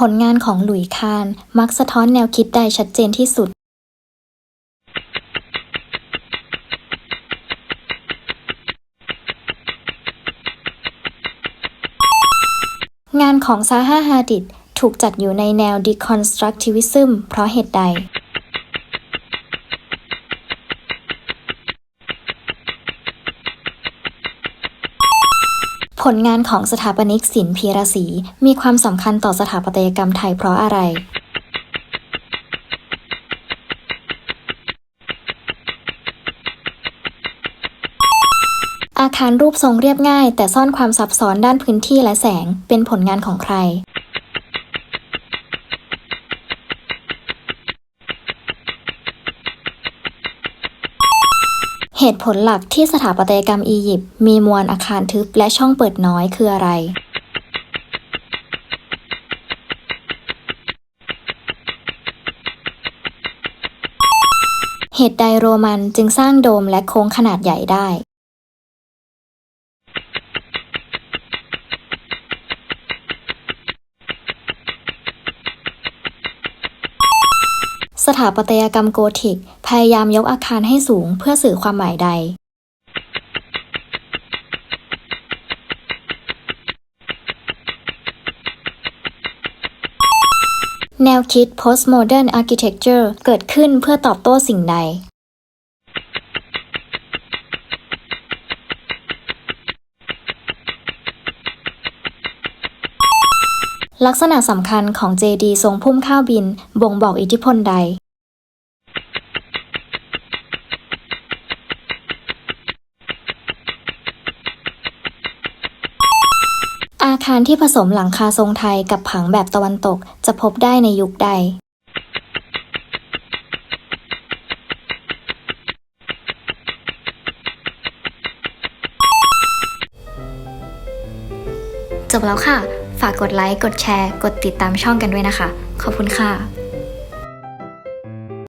ผลงานของหลุยส์ คานมักสะท้อนแนวคิดใดชัดเจนที่สุดงานของซาฮา ฮาดิด ถูกจัดอยู่ในแนว deconstructivism เพราะเหตุใด ผลงานของสถาปนิกศิลป์พีรศรีมีความสำคัญต่อสถาปัตยกรรมไทยเพราะอะไร อาคารรูปทรงเรียบง่าย แต่ซ่อนความซับซ้อนด้านพื้นที่และแสงเป็นผลงานของใคร เหตุผลหลักที่สถาปัตยกรรมอียิปต์มีมวลอาคารทึบและช่องเปิดน้อยคืออะไร เหตุใดโรมันจึงสร้างโดมและโค้งขนาดใหญ่ได้ สถาปัตยกรรมโกธิก พยายามยกอาคารให้สูงเพื่อสื่อความหมายใด แนวคิด postmodern architecture เกิดขึ้นเพื่อตอบโต้สิ่งใด ลักษณะสำคัญของเจดีทรงพุ่มข้าวบิน บ่งบอกอิทธิพลใด อาคารที่ผสมหลังคาทรงไทยกับผังแบบตะวันตกจะพบได้ในยุคใด จบแล้วค่ะ ฝากกดไลค์ กดแชร์ กดติดตามช่องกันด้วยนะคะ ขอบคุณค่ะ